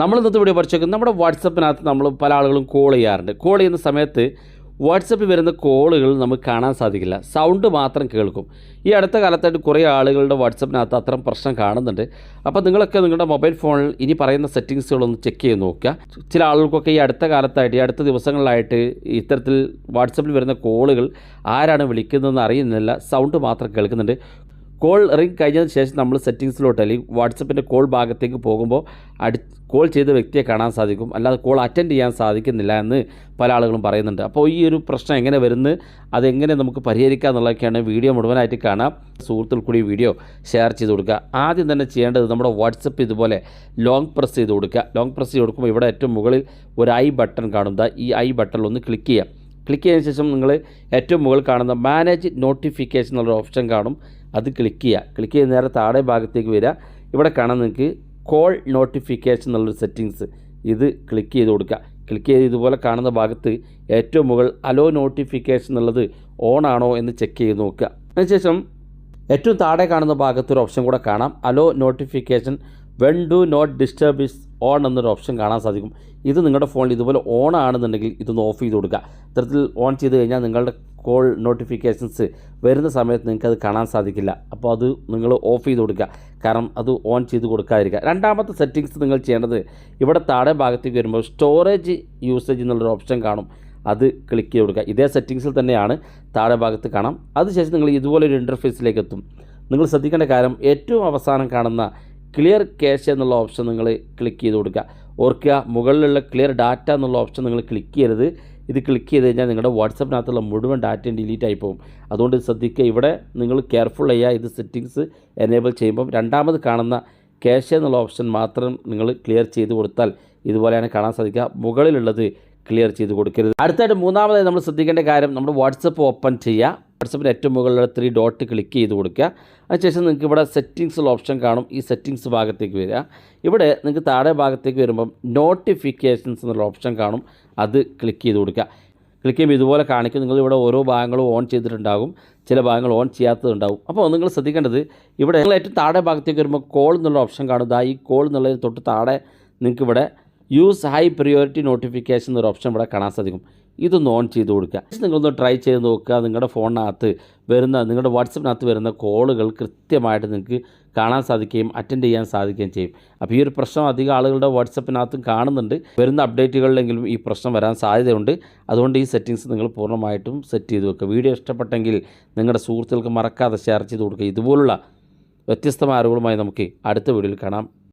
നമ്മൾ ഇന്നത്തെ വീഡിയോ പഠിച്ചേക്കും നമ്മുടെ വാട്സപ്പിനകത്ത് നമ്മൾ പല ആളുകളും കോൾ ചെയ്യാറുണ്ട്. കോൾ ചെയ്യുന്ന സമയത്ത് വാട്സപ്പിൽ വരുന്ന കോളുകൾ നമുക്ക് കാണാൻ സാധിക്കില്ല. സൗണ്ട് മാത്രം കേൾക്കും. ഈ അടുത്ത കാലത്തായിട്ട് കുറേ ആളുകളുടെ വാട്സപ്പിനകത്ത് അത്തരം പ്രശ്നം കാണുന്നുണ്ട്. അപ്പോൾ നിങ്ങളൊക്കെ നിങ്ങളുടെ മൊബൈൽ ഫോണിൽ ഇനി പറയുന്ന സെറ്റിങ്സുകളൊന്ന് ചെക്ക് ചെയ്ത് നോക്കുക. ചില ആളുകൾക്കൊക്കെ ഈ അടുത്ത കാലത്തായിട്ട് ഈ അടുത്ത ദിവസങ്ങളിലായിട്ട് ഇത്തരത്തിൽ വാട്സപ്പിൽ വരുന്ന കോളുകൾ ആരാണ് വിളിക്കുന്നതെന്ന് അറിയുന്നില്ല. സൗണ്ട് മാത്രം കേൾക്കുന്നുണ്ട്. കോൾ റിങ് കഴിഞ്ഞതിന് ശേഷം നമ്മൾ സെറ്റിങ്സിലോട്ട് അല്ലെങ്കിൽ വാട്സപ്പിന്റെ കോൾ ഭാഗത്തേക്ക് പോകുമ്പോൾ അടി കോൾ ചെയ്ത വ്യക്തിയെ കാണാൻ സാധിക്കും. അല്ലാതെ കോൾ അറ്റൻഡ് ചെയ്യാൻ സാധിക്കുന്നില്ല എന്ന് പല ആളുകളും പറയുന്നുണ്ട്. അപ്പോൾ ഈ ഒരു പ്രശ്നം എങ്ങനെ വരുന്നു അതെങ്ങനെ നമുക്ക് പരിഹരിക്കുക എന്നുള്ളതൊക്കെയാണ് വീഡിയോ മുഴുവനായിട്ട് കാണാം. സുഹൃത്തുക്കൾ കൂടി വീഡിയോ ഷെയർ ചെയ്ത് കൊടുക്കുക. ആദ്യം തന്നെ ചെയ്യേണ്ടത് നമ്മുടെ വാട്സപ്പ് ഇതുപോലെ ലോങ് പ്രസ് ചെയ്ത് കൊടുക്കുക. ലോങ് പ്രസ് ചെയ്ത് കൊടുക്കുമ്പോൾ ഇവിടെ ഏറ്റവും മുകളിൽ ഒരു ഐ ബട്ടൺ കാണും. ഈ ഐ ബട്ടണിൽ ഒന്ന് ക്ലിക്ക് ചെയ്യുക. ക്ലിക്ക് ചെയ്തതിന് ശേഷം നിങ്ങൾ ഏറ്റവും മുകളിൽ കാണുന്ന മാനേജ് നോട്ടിഫിക്കേഷൻ എന്നുള്ള ഓപ്ഷൻ കാണും. അത് ക്ലിക്ക് ചെയ്യുക. ക്ലിക്ക് ചെയ്ത് നേരെ താഴെ ഭാഗത്തേക്ക് വരിക. ഇവിടെ കാണാൻ നിങ്ങൾക്ക് കോൾ നോട്ടിഫിക്കേഷൻ എന്നുള്ളൊരു സെറ്റിങ്സ് ഇത് ക്ലിക്ക് ചെയ്ത് കൊടുക്കുക. ക്ലിക്ക് ചെയ്ത് ഇതുപോലെ കാണുന്ന ഭാഗത്ത് ഏറ്റവും മുകൾ അലോ നോട്ടിഫിക്കേഷൻ എന്നുള്ളത് ഓൺ ആണോ എന്ന് ചെക്ക് ചെയ്ത് നോക്കുക. അതിനുശേഷം ഏറ്റവും താഴെ കാണുന്ന ഭാഗത്ത് ഒരു ഓപ്ഷൻ കൂടെ കാണാം. Allow notification when do not disturb is on എന്നൊരു ഓപ്ഷൻ കാണാൻ സാധിക്കും. ഇത് നിങ്ങളുടെ ഫോണിൽ ഇതുപോലെ ഓൺ ആണെന്നുണ്ടെങ്കിൽ ഇതൊന്ന് ഓഫ് ചെയ്ത് കൊടുക്കുക. ഇത്തരത്തിൽ ഓൺ ചെയ്ത് കഴിഞ്ഞാൽ നിങ്ങളുടെ കോൾ നോട്ടിഫിക്കേഷൻസ് വരുന്ന സമയത്ത് നിങ്ങൾക്ക് അത് കാണാൻ സാധിക്കില്ല. അപ്പോൾ അത് നിങ്ങൾ ഓഫ് ചെയ്ത് കൊടുക്കുക. കാരണം അത് ഓൺ ചെയ്ത് കൊടുക്കാതിരിക്കുക. രണ്ടാമത്തെ സെറ്റിങ്സ് നിങ്ങൾ ചെയ്യേണ്ടത് ഇവിടെ താഴെ ഭാഗത്തേക്ക് വരുമ്പോൾ സ്റ്റോറേജ് യൂസേജ് എന്നുള്ളൊരു ഓപ്ഷൻ കാണും. അത് ക്ലിക്ക് ചെയ്ത് കൊടുക്കുക. ഇതേ സെറ്റിങ്സിൽ തന്നെയാണ് താഴെ ഭാഗത്ത് കാണാം. അതിനുശേഷം നിങ്ങൾ ഇതുപോലെ ഒരു ഇന്റർഫേസിലേക്ക് എത്തും. നിങ്ങൾ ശ്രദ്ധിക്കേണ്ട കാര്യം ഏറ്റവും അവസാനം കാണുന്ന ക്ലിയർ ക്യാഷ് എന്നുള്ള ഓപ്ഷൻ നിങ്ങൾ ക്ലിക്ക് ചെയ്ത് കൊടുക്കുക. ഓർക്കുക മുകളിലുള്ള ക്ലിയർ ഡാറ്റ എന്നുള്ള ഓപ്ഷൻ നിങ്ങൾ ക്ലിക്ക് ചെയ്യരുത്. ഇത് ക്ലിക്ക് ചെയ്ത് കഴിഞ്ഞാൽ നിങ്ങളുടെ വാട്സപ്പിനകത്തുള്ള മുഴുവൻ ഡാറ്റയും ഡിലീറ്റ് ആയി പോകും. അതുകൊണ്ട് ശ്രദ്ധിക്കുക ഇവിടെ നിങ്ങൾ കെയർഫുൾ ചെയ്യുക ഇത് സെറ്റിങ്സ് എനേബിൾ ചെയ്യുമ്പം രണ്ടാമത് കാണുന്ന ക്യാഷ് എന്നുള്ള ഓപ്ഷൻ മാത്രം നിങ്ങൾ ക്ലിയർ ചെയ്ത് കൊടുത്താൽ ഇതുപോലെയാണ് കാണാൻ സാധിക്കുക. മുകളിലുള്ളത് ക്ലിയർ ചെയ്ത് കൊടുക്കരുത്. അടുത്തായിട്ട് മൂന്നാമതായി നമ്മൾ ശ്രദ്ധിക്കേണ്ട കാര്യം നമ്മുടെ വാട്സപ്പ് ഓപ്പൺ ചെയ്യുക. വാട്സപ്പിന്റെ ഏറ്റവും മുകളിലുള്ള ത്രീ ഡോട്ട് ക്ലിക്ക് ചെയ്ത് കൊടുക്കുക. അതിനുശേഷം നിങ്ങൾക്ക് ഇവിടെ സെറ്റിങ്സുള്ള ഓപ്ഷൻ കാണും. ഈ സെറ്റിങ്സ് ഭാഗത്തേക്ക് വരിക. ഇവിടെ നിങ്ങൾക്ക് താഴെ ഭാഗത്തേക്ക് വരുമ്പം നോട്ടിഫിക്കേഷൻസ് എന്നുള്ള ഓപ്ഷൻ കാണും. അത് ക്ലിക്ക് ചെയ്ത് കൊടുക്കുക. ക്ലിക്ക് ചെയ്യുമ്പോൾ ഇതുപോലെ കാണിക്കും. നിങ്ങൾ ഇവിടെ ഓരോ ഭാഗങ്ങളും ഓൺ ചെയ്തിട്ടുണ്ടാകും. ചില ഭാഗങ്ങൾ ഓൺ ചെയ്യാത്തതുണ്ടാവും അപ്പോൾ നിങ്ങൾ ശ്രദ്ധിക്കേണ്ടത് ഇവിടെ നിങ്ങൾ ഏറ്റവും താഴെ ഭാഗത്തേക്ക് വരുമ്പോൾ കോൾ എന്നുള്ള ഓപ്ഷൻ കാണും. ദാ ഈ കോൾ എന്നുള്ളതിന് തൊട്ട് താഴെ നിങ്ങൾക്ക് ഇവിടെ യൂസ് ഹൈ പ്രിയോറിറ്റി നോട്ടിഫിക്കേഷൻ എന്നൊരു ഓപ്ഷൻ ഇവിടെ കാണാൻ സാധിക്കും. ഇതൊന്ന് ഓൺ ചെയ്ത് കൊടുക്കുക. നിങ്ങളൊന്ന് ട്രൈ ചെയ്ത് നോക്കുക. നിങ്ങളുടെ ഫോണിനകത്ത് വരുന്ന നിങ്ങളുടെ വാട്സപ്പിനകത്ത് വരുന്ന കോളുകൾ കൃത്യമായിട്ട് നിങ്ങൾക്ക് കാണാൻ സാധിക്കുകയും അറ്റൻഡ് ചെയ്യാൻ സാധിക്കുകയും ചെയ്യും. അപ്പോൾ ഈ ഒരു പ്രശ്നം അധികം ആളുകളുടെ വാട്സപ്പിനകത്തും കാണുന്നുണ്ട്. വരുന്ന അപ്ഡേറ്റുകളിലെങ്കിലും ഈ പ്രശ്നം വരാൻ സാധ്യതയുണ്ട്. അതുകൊണ്ട് ഈ സെറ്റിങ്സ് നിങ്ങൾ പൂർണമായിട്ടും സെറ്റ് ചെയ്ത് വെക്കുക. വീഡിയോ ഇഷ്ടപ്പെട്ടെങ്കിൽ നിങ്ങളുടെ സുഹൃത്തുക്കൾക്ക് മറക്കാതെ ഷെയർ ചെയ്ത് കൊടുക്കുക. ഇതുപോലുള്ള വ്യത്യസ്തമായ അറിവുകളുമായി നമുക്ക് അടുത്ത വീഡിയോയിൽ കാണാം.